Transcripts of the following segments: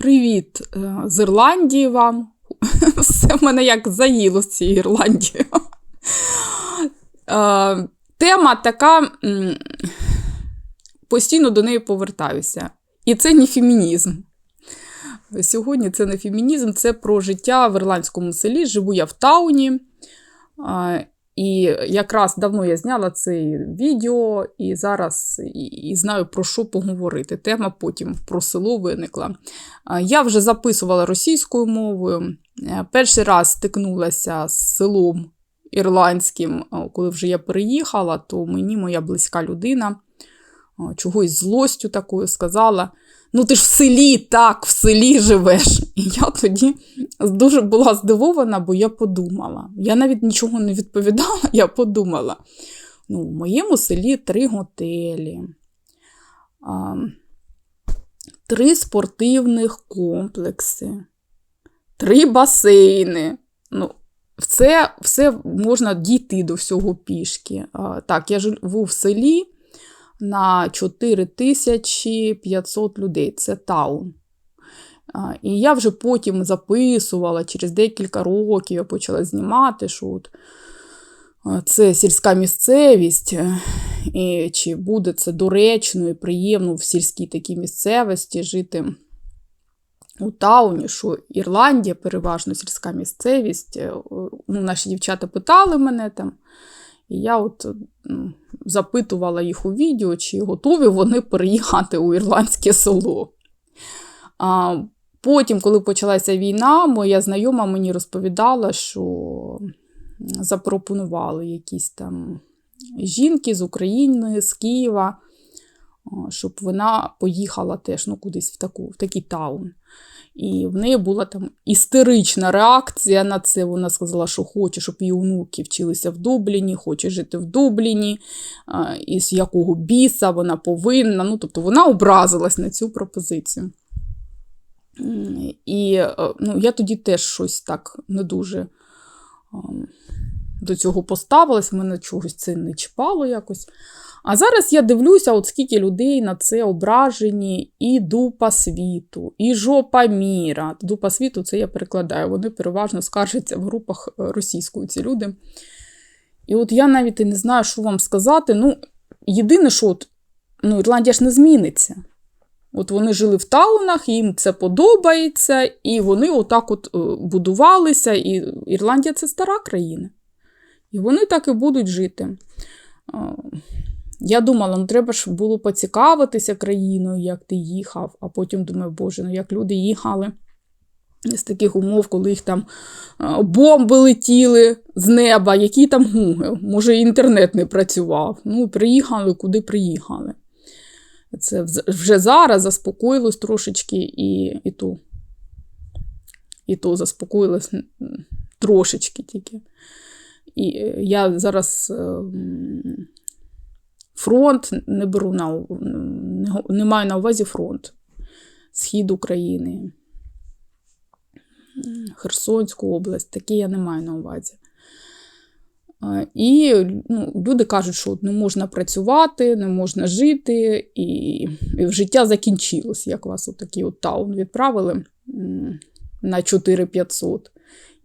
Привіт е, з Ірландії вам. Все в мене як заїло з цією Ірландією. Е, Тема така, постійно до неї повертаюся. І це не фемінізм. Сьогодні це не фемінізм, це про життя в ірландському селі. Живу я в Тауні. І якраз давно я зняла це відео, і зараз і, і знаю про що поговорити. Тема потім про село виникла. Я вже записувала російською мовою. Е, Перший раз стикнулася з селом ірландським, коли вже я переїхала, то мені моя близька людина чогось злостю такою сказала. Ну, ти ж в селі, так, в селі живеш. І я тоді дуже була здивована, бо я подумала. Я навіть нічого не відповідала, я подумала. Ну, в моєму селі три готелі, а, три спортивних комплекси, три басейни. Ну, це все можна дійти до всього пішки. А, так, я живу в селі на 4500 людей. Це таун. І я вже потім записувала, через декілька років я почала знімати, що от це сільська місцевість, і чи буде це доречно і приємно в сільській такій місцевості жити у Тауні, що Ірландія переважно сільська місцевість. Е, Ну, Наші дівчата питали мене там. І я от ну, запитувала їх у відео, чи готові вони переїхати у ірландське село. А Потім, коли почалася війна, моя знайома мені розповідала, що запропонували якісь там жінки з України, з Києва, щоб вона поїхала теж ну, кудись в таку, в такий таун. І в неї була там істерична реакція на це. Вона сказала, що хоче, щоб її онуки вчилися в Дубліні, хоче жити в Дубліні, і з якого біса вона повинна. Ну, Тобто вона образилась на цю пропозицію. І ну, я тоді теж щось так не дуже до цього поставилась, мене чогось це не чіпало якось. А зараз я дивлюся, от скільки людей на це ображені, і дупа світу, і жопа міра. Дупа світу це я перекладаю. Вони переважно скаржаться в групах е, російською ці люди. І от я навіть і не знаю, що вам сказати. Ну, єдине, що от, ну, Ірландія ж не зміниться. От вони жили в таунах, їм це подобається, і вони отак от е, будувалися. І Ірландія це стара країна. І вони так і будуть жити. Я думала, ну треба ж було поцікавитися країною, як ти їхав, а потім думаю, боже, ну як люди їхали з таких умов, коли їх там бомби летіли з неба, які там гуги, може, інтернет не працював. Ну, приїхали, куди приїхали. Це вже зараз заспокоїлось трошечки і і то, і то заспокоїлось трошечки тільки. І я зараз ем, Фронт не беру на не маю на увазі фронт, Схід України, Херсонську область, такі я не маю на увазі. І ну, люди кажуть, що не можна працювати, не можна жити, і і життя закінчилось, як вас отакий от таун відправили на 4500.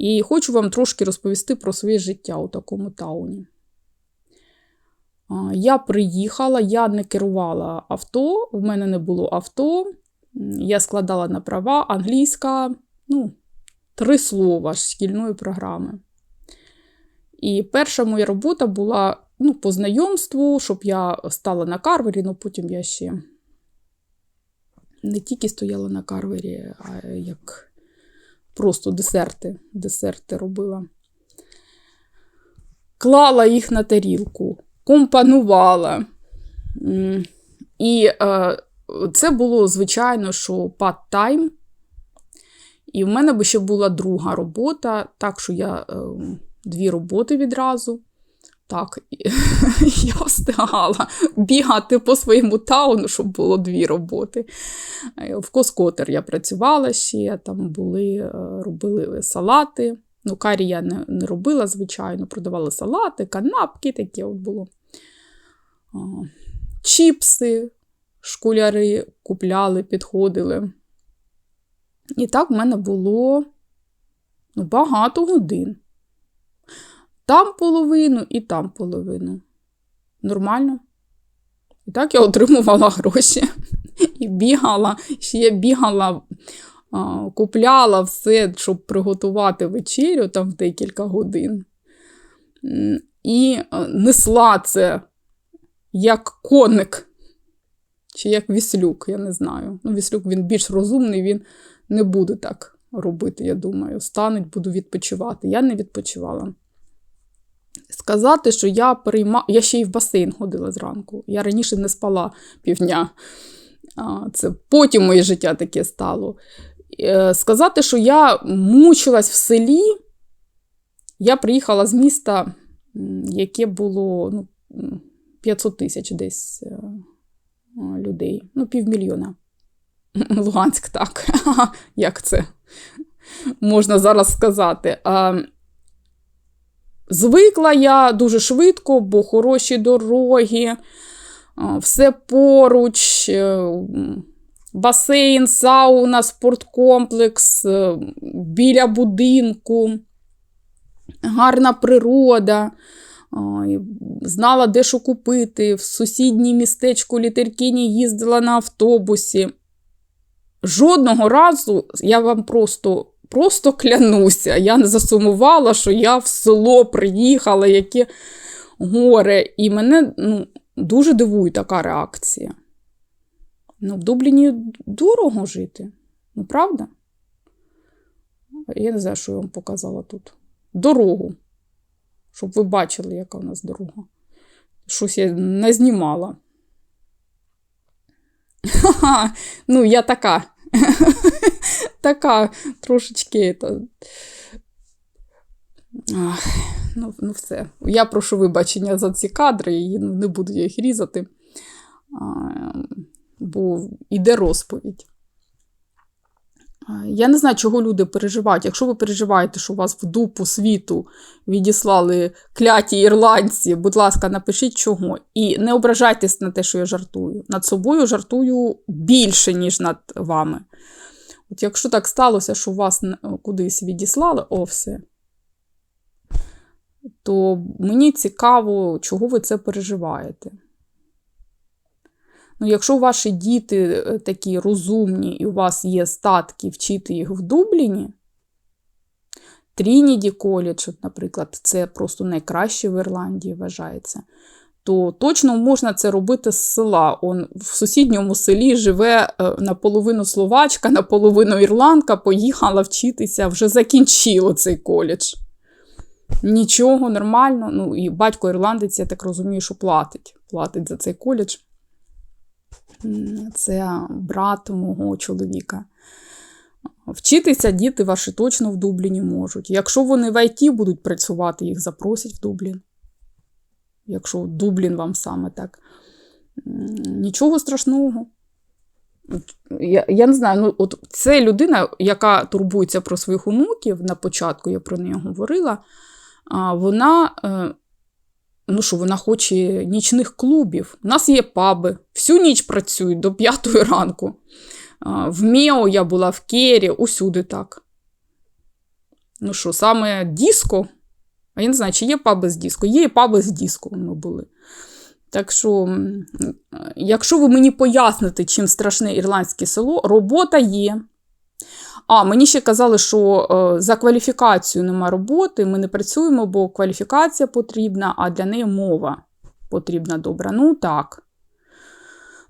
І хочу вам трошки розповісти про своє життя у такому тауні. Я приїхала, я не керувала авто, в мене не було авто. Я складала на права англійська, ну, три слова ж шкільної програми. І перша моя робота була ну, по знайомству, щоб я стала на карвері, ну потім я ще не тільки стояла на карвері, а як просто десерти, десерти робила. Клала їх на тарілку компонувала. І е, це було, звичайно, що пад тайм, І в мене би ще була друга робота, так що я е, дві роботи відразу. Так, я встигала бігати по своєму тауну, щоб було дві роботи. Е, в Коскотер я працювала ще, там були, е, робили салати. Ну, карі я не, не робила, звичайно, продавали салати, канапки, таке от було. Чіпси, школяри купляли, підходили. І так в мене було ну, багато годин. Там половину і там половину. Нормально. І так я отримувала гроші. І бігала, ще я бігала, купляла все, щоб приготувати вечерю там в декілька годин. І несла це як коник. Чи як віслюк, я не знаю. Ну, віслюк він більш розумний, він не буде так робити, я думаю. Стануть, буду відпочивати. Я не відпочивала. Сказати, що я перейма... Я ще й в басейн ходила зранку. Я раніше не спала півдня. Це потім моє життя таке стало. Е, Сказати, що я мучилась в селі, я приїхала з міста, яке було ну, 500 тисяч десь е, людей. Ну, півмільйона. Луганськ, так. Як це можна зараз сказати? Звикла я дуже швидко, бо хороші дороги, все поруч, е, басейн, сауна, спорткомплекс е, біля будинку, гарна природа. Знала, де що купити. В сусіднє містечко Літеркіні їздила на автобусі. Жодного разу я вам просто, просто клянуся, я не засумувала, що я в село приїхала, яке горе. І мене ну, дуже дивує така реакція. Ну, в Дубліні дорого жити. Ну, правда? Я не знаю, що я вам показала тут. Дорогу. Щоб ви бачили, яка в нас дорога. Щось я не знімала. Ну, я така. така трошечки. Та... Ах, ну, ну, все. Я прошу вибачення за ці кадри, і не буду я їх різати, а, бо йде розповідь. Я не знаю, чого люди переживають. Якщо ви переживаєте, що вас в дупу світу відіслали кляті ірландці, будь ласка, напишіть чого. І не ображайтесь на те, що я жартую. Над собою жартую більше, ніж над вами. От якщо так сталося, що вас кудись відіслали, о, все. То мені цікаво, чого ви це переживаєте. Ну, якщо ваші діти е, такі розумні і у вас є статки вчити їх в Дубліні, Трініді коледж, наприклад, це просто найкраще в Ірландії вважається, то точно можна це робити з села. Он в сусідньому селі живе е, наполовину словачка, наполовину ірландка, поїхала вчитися, вже закінчила цей коледж. Нічого, нормально. Ну, і батько ірландець, я так розумію, що платить. Платить за цей коледж. Це брат мого чоловіка. Вчитися діти ваші точно в Дубліні можуть. Якщо вони в ІТ будуть працювати, їх запросять в Дублін. Якщо Дублін вам саме так. Нічого страшного. Я, я не знаю, ну от це людина, яка турбується про своїх онуків на початку, я про неї говорила. А вона, е, ну що, вона хоче нічних клубів. У нас є паби, всю ніч працюють до п'ятої ранку. А, В Мео я була в Кері, усюди так. Ну що, саме диско? А я не знаю, чи є паби з диско. Є і паби з диско ми були. Так що, якщо ви мені поясните, чим страшне ірландське село, робота є. А, мені ще казали, що е, за кваліфікацію нема роботи, ми не працюємо, бо кваліфікація потрібна, а для неї мова потрібна добра. Ну так.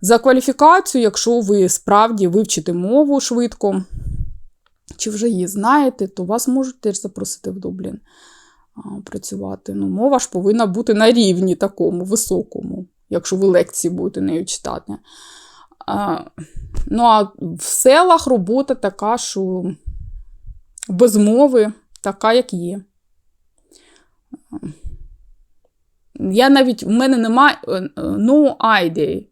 За кваліфікацію, якщо ви справді вивчите мову швидко, чи вже її знаєте, то вас можуть теж запросити в Дублін працювати. Ну, мова ж повинна бути на рівні такому високому, якщо ви лекції будете нею читати. А, ну, а в селах робота така, що без мови така, як є. Я навіть, в мене немає no idea.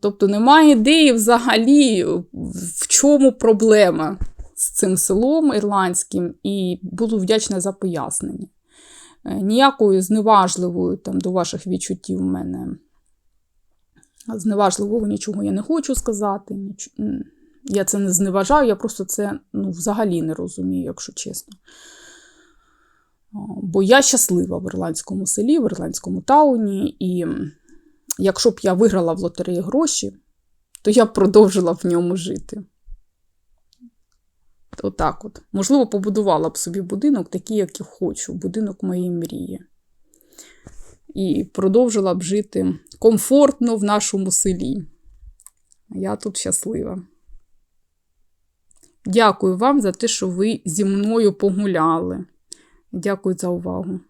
Тобто немає ідеї взагалі, в чому проблема з цим селом ірландським, і буду вдячна за пояснення. Е, Ніякою зневажливою там, до ваших відчуттів в мене зневажливого нічого я не хочу сказати. Ніч... Я це не зневажаю, я просто це ну, взагалі не розумію, якщо чесно. Бо я щаслива в ірландському селі, в ірландському тауні, і якщо б я виграла в лотереї гроші, то я б продовжила в ньому жити. Отак от. Можливо, побудувала б собі будинок, такий, як я хочу, будинок моєї мрії. І продовжила б жити комфортно в нашому селі. Я тут щаслива. Дякую вам за те, що ви зі мною погуляли. Дякую за увагу.